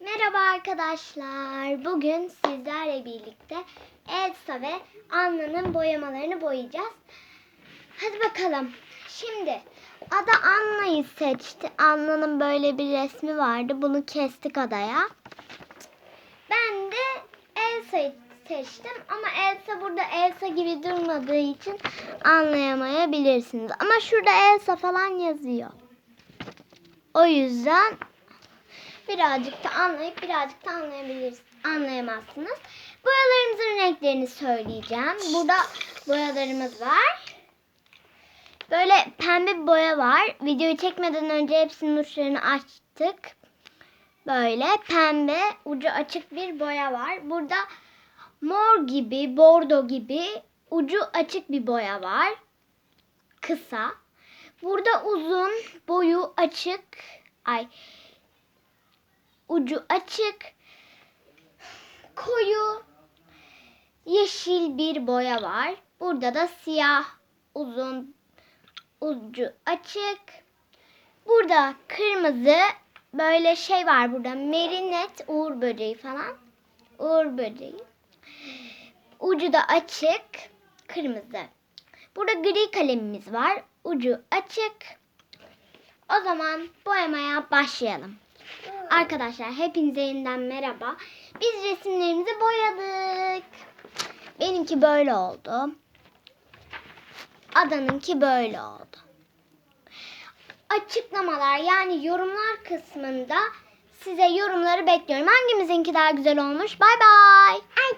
Merhaba arkadaşlar. Bugün sizlerle birlikte Elsa ve Anna'nın boyamalarını boyayacağız. Hadi bakalım. Şimdi Ada Anna'yı seçti. Anna'nın böyle bir resmi vardı. Bunu kestik Ada'ya. Ben de Elsa'yı seçtim ama Elsa burada Elsa gibi durmadığı için anlayamayabilirsiniz. Ama şurada Elsa falan yazıyor. O yüzden birazcık da anlayıp birazcık da anlayabilirsiniz. Anlayamazsınız. Boyalarımızın renklerini söyleyeceğim. Burada boyalarımız var. Böyle pembe bir boya var. Videoyu çekmeden önce hepsinin uçlarını açtık. Böyle pembe ucu açık bir boya var. Burada mor gibi, bordo gibi ucu açık bir boya var. Kısa. Burada uzun, boyu açık. Ay. Ucu açık. Koyu yeşil bir boya var. Burada da siyah, uzun, ucu açık. Burada kırmızı böyle şey var burada. Merinet, uğur böceği falan. Uğur böceği. Ucu da açık. Kırmızı. Burada gri kalemimiz var. Ucu açık. O zaman boyamaya başlayalım. Arkadaşlar hepinize yeniden merhaba. Biz resimlerimizi boyadık. Benimki böyle oldu. Adanınki böyle oldu. Açıklamalar yani yorumlar kısmında size yorumları bekliyorum. Hangimizinki daha güzel olmuş? Bay bay.